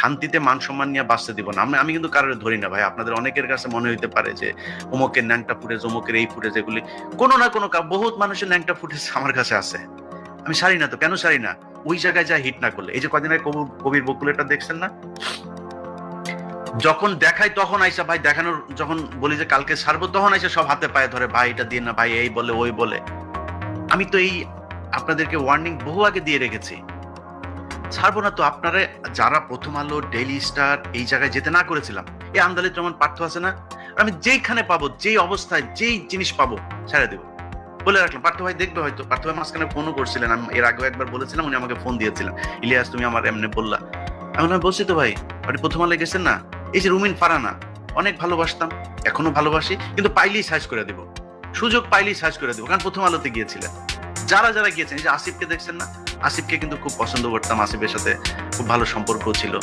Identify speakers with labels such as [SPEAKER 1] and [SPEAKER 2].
[SPEAKER 1] শান্তিতে মান সম্মান নিয়ে বাঁচতে দিব না। আমি কিন্তু কারোর ধরি না ভাই। আপনাদের অনেকের কাছে মনে হইতে পারে যে অমুকের ন্যাংটা ফুটেজ অমুকের এই ফুটেজ এগুলি। কোনো না কোনো বহুত মানুষের ন্যাংটা ফুটেজ আমার কাছে আছে। আমি সারি না তো, কেন সারি না? ওই জায়গায় যা হিট না করলে। এই যে কদিন আগে কবির বকুলেটা দেখছেন না? যখন দেখাই তখন আইসা ভাই দেখানোর, যখন বলি যে কালকে ছাড়বো, তখন আইসা সব হাতে পায়ে ধরে, ভাই, এটা দিয়ে না, ভাই, এই বলে, ওই বলে। আমি তো এই আপনাদেরকে ওয়ার্নিং বহু আগে দিয়ে রেখেছি। ছাড়বো না তো আপনারা যারা প্রথম আলো ডেইলি স্টার এই জায়গায় যেতে না করেছিলাম এই আন্দালিত রহমান পার্থ আছে না? আমি যেইখানে পাবো যেই অবস্থায় যেই জিনিস পাবো ছেড়ে দেবো। বলে রাখলাম পার্থ ভাই দেখবে হয়তো পার্থ ভাই মাঝখানে ফোনও করছিলেন আমি এর আগেও একবার বলেছিলাম উনি আমাকে ফোন দিয়েছিলেন। ইলিয়াস তুমি আমার এমনি বললা। আমি বললাম, বলছি তো ভাই আপনি প্রথম আলো গেছেন না? এই যে রুমিন ফারানা অনেক ভালোবাসতাম এখনও ভালোবাসি কিন্তু পাইলেই সার্চ করে দেবো। সুযোগ পাইলেই সার্চ করে দেবো কারণ প্রথম আলোতে গিয়েছিলেন। যারা যারা গিয়েছেন এই যে আসিফকে দেখছেন না আসিফকে কিন্তু খুব পছন্দ করতাম আসিফের সাথে খুব ভালো সম্পর্ক ছিল।